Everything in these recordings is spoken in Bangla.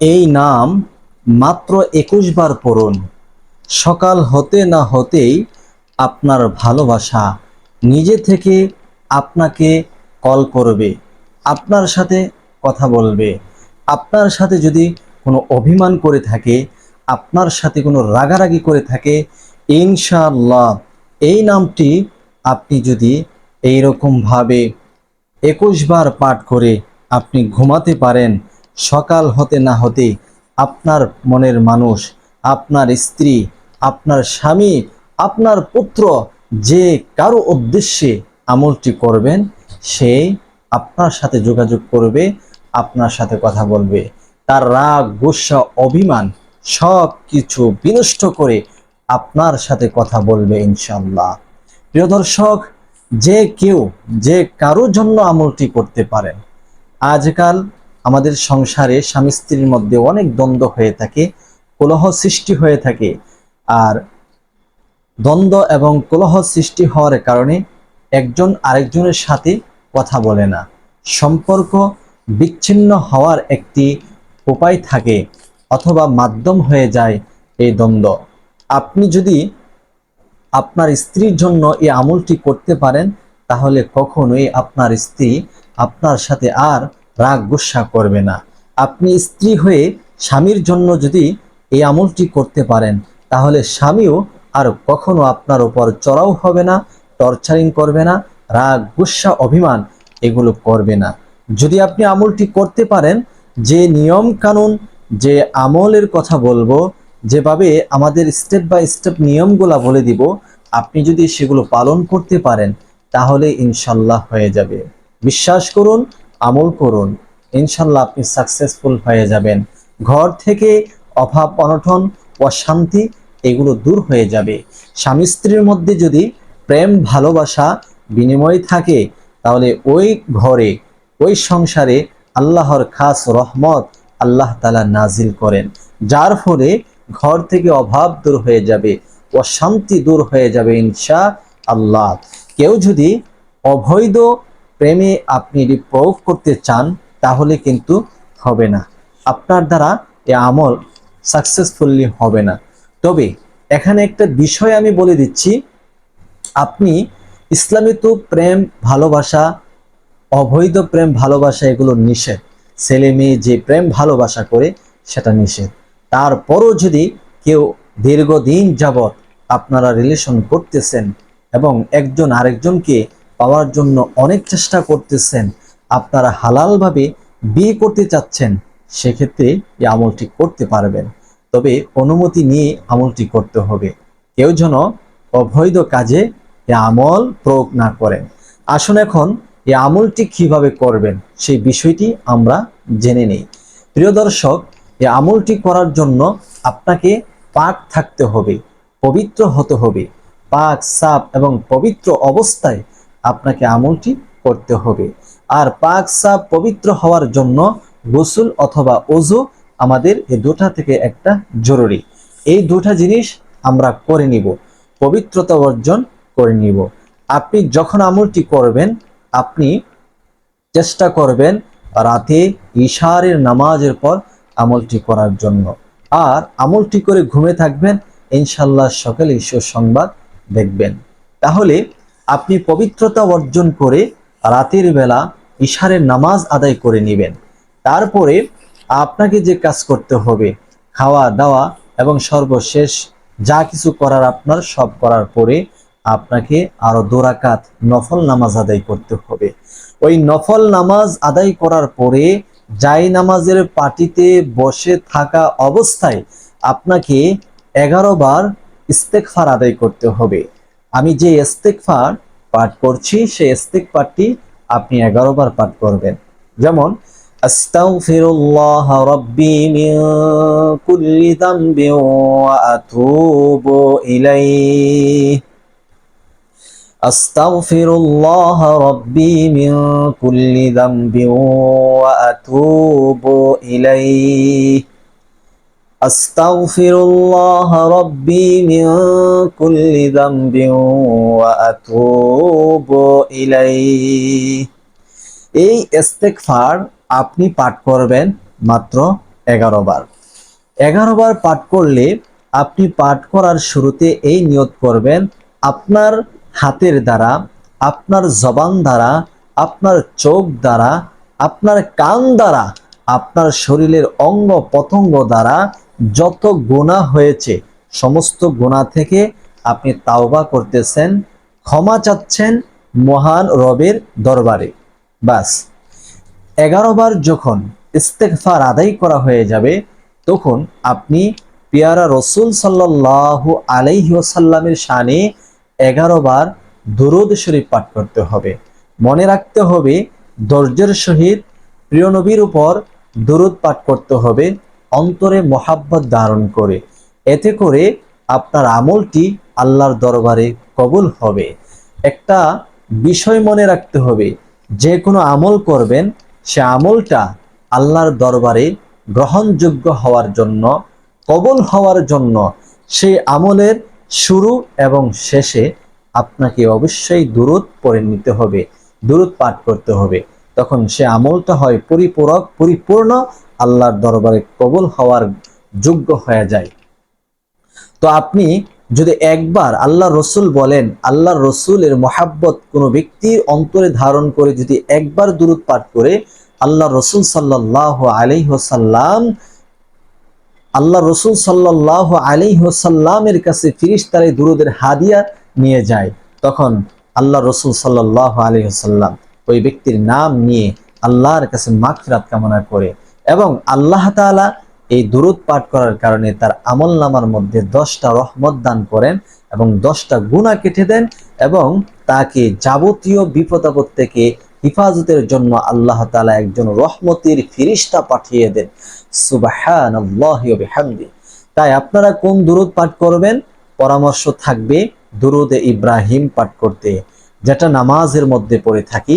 এই নাম মাত্র একুশ বার পড়ুন। সকাল হতে না হতেই আপনার ভালোবাসা নিজে থেকে আপনাকে কল করবে, আপনার সাথে কথা বলবে, আপনার সাথে যদি কোনো অভিমান করে থাকে, আপনার সাথে কোনো রাগারাগি করে থাকে, ইনশাআল্লাহ এই নামটি আপনি যদি এইরকমভাবে একুশ বার পাঠ করে আপনি ঘুমাতে পারেন সকাল হতে না হতে আপনার মনের মানুষ, আপনার স্ত্রী, আপনার স্বামী, আপনার পুত্র যে কারও উদ্দেশ্যে আমলটি করবেন, সে আপনার সাথে যোগাযোগ করবে, আপনার সাথে কথা বলবে। তার রাগ, গুসা, অভিমান সব কিছু বিনষ্ট করে আপনার সাথে কথা বলবে ইনশাল্লাহ প্রিয় দর্শক, যে কেউ যে কারোর জন্য আমলটি করতে পারেন, আজকাল আমাদের সংসারে স্বামী স্ত্রীর মধ্যে অনেক দ্বন্দ্ব হয়ে থাকে, কলহ সৃষ্টি হয়ে থাকে। আর দ্বন্দ্ব এবং কলহ সৃষ্টি হওয়ার কারণে একজন আরেকজনের সাথে কথা বলে না। সম্পর্ক বিচ্ছিন্ন হওয়ার একটি উপায় থাকে অথবা মাধ্যম হয়ে যায় এই দ্বন্দ্ব। আপনি যদি আপনার স্ত্রীর জন্য এই আমলটি করতে পারেন, তাহলে কখনোই আপনার স্ত্রী আপনার সাথে আর রাগ গুসা করবে না। আপনি স্ত্রী হয়ে স্বামীর জন্য যদি এই আমলটি করতে পারেন, তাহলে স্বামীও আর কখনো আপনার উপর চড়াও হবে না, টর্চারিং করবে না, রাগ গুসা, অভিমান এগুলো করবে না। যদি আপনি আমলটি করতে পারেন, যে নিয়ম কানুন, যে আমলের কথা বলব, যেভাবে আমাদের স্টেপ বাই স্টেপ নিয়মগুলা বলে দিব, আপনি যদি সেগুলো পালন করতে পারেন, তাহলে ইনশাল্লাহ হয়ে যাবে। বিশ্বাস করুন আমল করুন। ইনশাল্লাহ আপনি সাকসেসফুল হয়ে যাবেন। ঘর থেকে অভাব, অনটন, অশান্তি এগুলো দূর হয়ে যাবে। স্বামী স্ত্রীর মধ্যে যদি প্রেম, ভালোবাসা, বিনিময় থাকে, তাহলে ওই ঘরে, ওই সংসারে আল্লাহর খাস রহমত আল্লাহ তালা নাজিল করেন। যার ফলে ঘর থেকে অভাব দূর হয়ে যাবে, অশান্তি দূর হয়ে যাবে ইনশা আল্লাহ কেউ যদি অবৈধ প্রেমে আপনি এটি প্রয়োগ করতে চান, তাহলে কিন্তু হবে না। আপনার দ্বারা এ আমল সাকসেসফুলি হবে না। তবে এখানে একটা বিষয় আমি বলে দিচ্ছি, আপনি ইসলামে তো প্রেম ভালোবাসা, অবৈধ প্রেম ভালোবাসা এগুলো নিষেধ। ছেলে মেয়ে যে প্রেম ভালোবাসা করে, সেটা নিষেধ। তারপরও যদি কেউ দীর্ঘদিন যাবৎ আপনারা রিলেশন করতেছেন এবং একজন আরেকজনকে পাওয়ার জন্য অনেক চেষ্টা করতেছেন, আপনারা হালালভাবে বিয়ে করতে চাচ্ছেন, সেক্ষেত্রে এই আমলটি করতে পারবেন। তবে অনুমতি নিয়ে আমলটি করতে হবে। কেউ যেন অবৈধ কাজে এ আমল প্রয়োগ না করেন। আসুন এখন এই আমলটি কীভাবে করবেন, সেই বিষয়টি আমরা জেনে নেই। প্রিয় দর্শক এই আমলটি করার জন্য আপনাকে পাক থাকতে হবে, পবিত্র হতে হবে। পাক, সাপ এবং পবিত্র অবস্থায় আপনাকে আমলটি করতে হবে। আর পাক সাপ পবিত্র হওয়ার জন্য গোসল অথবা অজু আমাদের এই দুটা থেকে একটা জরুরি। এই দুটা জিনিস আমরা করে নিব, পবিত্রতা অর্জন করে নিব। আপনি যখন আমলটি করবেন, আপনি চেষ্টা করবেন রাতে ইশারের নামাজের পর আমলটি করার জন্য। আর আমলটি করে ঘুমে থাকবেন, ইনশাল্লাহ সকালে ঈশ্বর সংবাদ দেখবেন। তাহলে আপনি পবিত্রতা অর্জন করে রাতের বেলা ইশারের নামাজ আদায় করে নেবেন। তারপরে আপনাকে যে কাজ করতে হবে, খাওয়া দাওয়া এবং সর্বশেষ যা কিছু করার আপনার সব করার পরে আপনাকে আরও দোরাকাত নফল নামাজ আদায় করতে হবে। ওই নফল নামাজ আদায় করার পরে যাই নামাজের পাটিতে বসে থাকা অবস্থায় আপনাকে এগারো বার ইস্তেকফার আদায় করতে হবে। আমি যে ইস্তেকফার পাঠ করছি সেই ইস্তেকফারটি আপনি এগারো বার পাঠ করবেন যেমন আস্তাগফিরুল্লাহ রাব্বি মিন কুল্লি যামবি ওয়া আতুবু ইলাইহি أستغفر الله ربي من كل ذنب وأتوب إليه أستغفر الله ربي من كل ذنب وأتوب إليه এই ইস্তেগফার আপনি পাঠ করবেন মাত্র এগারো বার এগারো বার পাঠ করলে আপনি পাঠ করার শুরুতে এই নিয়ত করবেন আপনার হাতের দ্বারা আপনার জবান দ্বারা আপনার চোখ দ্বারা আপনার কান দ্বারা আপনার শরীরের অঙ্গ প্রত্যঙ্গ দ্বারা যত গুণা হয়েছে, সমস্ত গুণা থেকে আপনি তাওবা করতেছেন, ক্ষমা চাচ্ছেন মহান রবের দরবারে। বাস, এগারো বার যখন ইস্তেকফার আদায় করা হয়ে যাবে, তখন আপনি পেয়ারা রসুল সাল্লাহ আলাইহি ওসাল্লামের শানে এগারো বার দুরুদ শরীফ পাঠ করতে হবে। মনে রাখতে হবে, ধৈর্যের সহিত প্রিয় নবীর উপর দুরুদ পাঠ করতে হবে। অন্তরে মহাব্বত ধারণ করে। এতে করে আপনার আমলটি আল্লাহর দরবারে কবুল হবে। একটা বিষয় মনে রাখতে হবে, যে কোনো আমল করবেন, সে আমলটা আল্লাহর দরবারে গ্রহণযোগ্য হওয়ার জন্য, কবল হওয়ার জন্য সেই আমলের শুরু এবং শেষে আপনাকে অবশ্যই দূরত পড়ে নিতে হবে দূরত পাঠ করতে হবে। তখন সে আমলটা হয় পরিপূরক, পরিপূর্ণ, আল্লাহর দরবারে কবুল হওয়ার যোগ্য হয়ে যায়। তো আপনি যদি একবার আল্লাহ রসুল বলেন আল্লাহ রসুলের মহাব্বত কোনো ব্যক্তির অন্তরে ধারণ করে যদি একবার দূরত পাঠ করে আল্লাহ রসুল সাল্লাহ আলাইহসাল্লাম আল্লাহ রসুল সাল্লাহ আলাইহসাল্লামের কাছে ফিরিস্তারে দুরুদের হাদিয়া নিয়ে যায়, তখন আল্লাহ রসুল সাল্লাহ আলাইহসাল্লাম ওই ব্যক্তির নাম নিয়ে আল্লাহর কাছে মাগফিরাত কামনা করে এবং আল্লাহ তাআলা এই দুরুদ পাঠ করার কারণে তার আমল নামার মধ্যে দশটা রহমত দান করেন এবং দশটা গুণা কেটে দেন এবং তাকে যাবতীয় বিপদ আপদ থেকে হিফাজতের জন্য আল্লাহ তাআলা একজন রহমতের ফিরিস্তা পাঠিয়ে দেন। সুবাহান তাই আপনারা কোন দুরুদ পাঠ করবেন? পরামর্শ থাকবে দুরুদে ইব্রাহিম পাঠ করতে। যেটা নামাজের মধ্যে পড়ে থাকি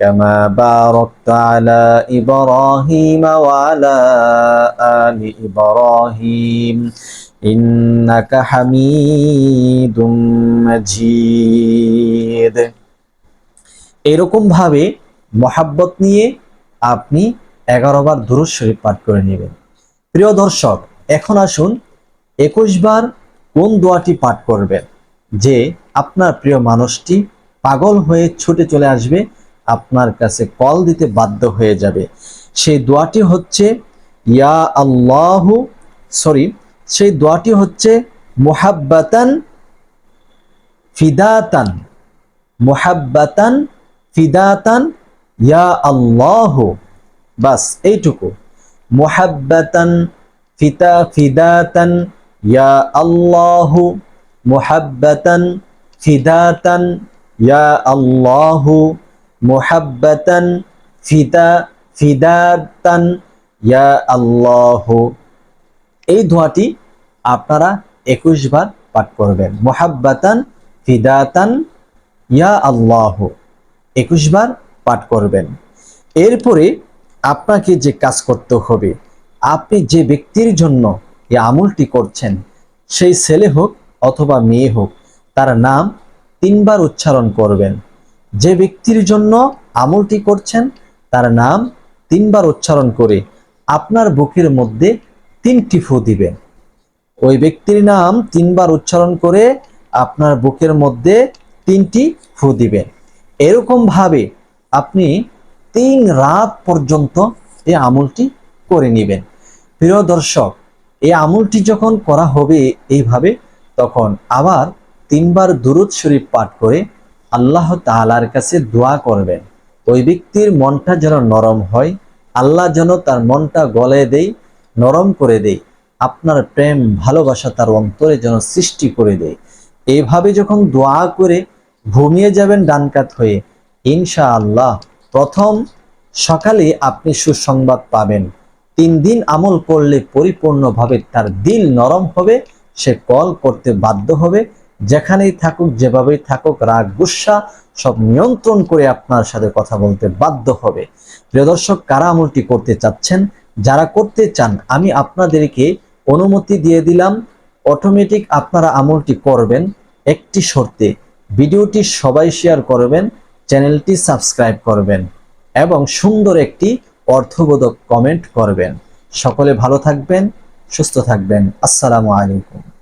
كما باركت على إبراهيم وعلى آل إبراهيم إنك حميد مجيد এরকম ভাবে মহাব্বত নিয়ে আপনি এগারো বার দুরুদ শরীফ পাঠ করে নেবেন প্রিয় দর্শক এখন আসুন একুশ বার কোন দোয়াটি পাঠ করবেন যে আপনার প্রিয় মানুষটি পাগল হয়ে ছুটে চলে আসবে আপনার কাছে কল দিতে বাধ্য হয়ে যাবে। সেই দোয়াটি হচ্ছে, ইয়া আল্লাহ সরি, সেই দোয়াটি হচ্ছে, মোহাব্বাতান ফিদাতান মোহাব্বাতান ফিদাতান, ইয়া আল্লাহ বাস, এইটুকু। মোহাব্বাতান ফিতা ফিদাতান, ইয়া আল্লাহ মোহাব্বাতান ফিদাতান, ইয়া আল্লাহ মোহাব্বাতান ফিদা, ফিদাতান, ইয়া আল্লাহ। এই ধোঁয়াটি আপনারা একুশ বার পাঠ করবেন। মোহাব্বাতান ফিদাতান, ইয়া আল্লাহ। একুশ বার পাঠ করবেন। এরপরে আপনাকে যে কাজ করতে হবে, আপনি যে ব্যক্তির জন্য এই আমলটি করছেন, সেই ছেলে হোক অথবা মেয়ে হোক, তার নাম তিনবার উচ্চারণ করবেন। যে ব্যক্তির জন্য আমলটি করছেন, তার নাম তিনবার উচ্চারণ করে আপনার বুকের মধ্যে তিনটি ফু দিবেন। ওই ব্যক্তির নাম তিনবার উচ্চারণ করে আপনার বুকের মধ্যে তিনটি ফু দিবেন। এরকম ভাবে আপনি তিন রাত পর্যন্ত এই আমলটি করে নেবেন। প্রিয় দর্শক, এই আমলটি যখন করা হবে এইভাবে, তখন আবার তিনবার দুরুদ শরীফ পাঠ করে আল্লাহ তাআলার কাছে দোয়া করবেন। ওই ব্যক্তির মনটা যেন নরম হয়, আল্লাহ যেন তার মনটা গলে দেয়, নরম করে দেয়। আপনার প্রেম, ভালোবাসা তার অন্তরে যেন সৃষ্টি করে দেয়। এইভাবে যখন দোয়া করে ঘুমিয়ে যাবেন ডানকাত হয়ে ইনশা আল্লাহ প্রথম সকালে আপনি সুসংবাদ পাবেন। তিন দিন আমল করলে পরিপূর্ণভাবে তার দিল নরম হবে, সে কল করতে বাধ্য হবে যেখানেই থাকুক, যেভাবেই থাকুক, রাগ, গুসা সব নিয়ন্ত্রণ করে আপনার সাথে কথা বলতে বাধ্য হবে। প্রিয় দর্শক, কারা আমলটি করতে চাচ্ছেন? যারা করতে চান, আমি আপনাদেরকে অনুমতি দিয়ে দিলাম অটোমেটিক আপনারা আমলটি করবেন একটি শর্তে। ভিডিওটি সবাই শেয়ার করবেন, চ্যানেলটি সাবস্ক্রাইব করবেন এবং সুন্দর একটি অর্থবোধক কমেন্ট করবেন। সকলে ভালো থাকবেন, সুস্থ থাকবেন। আসসালামু আলাইকুম।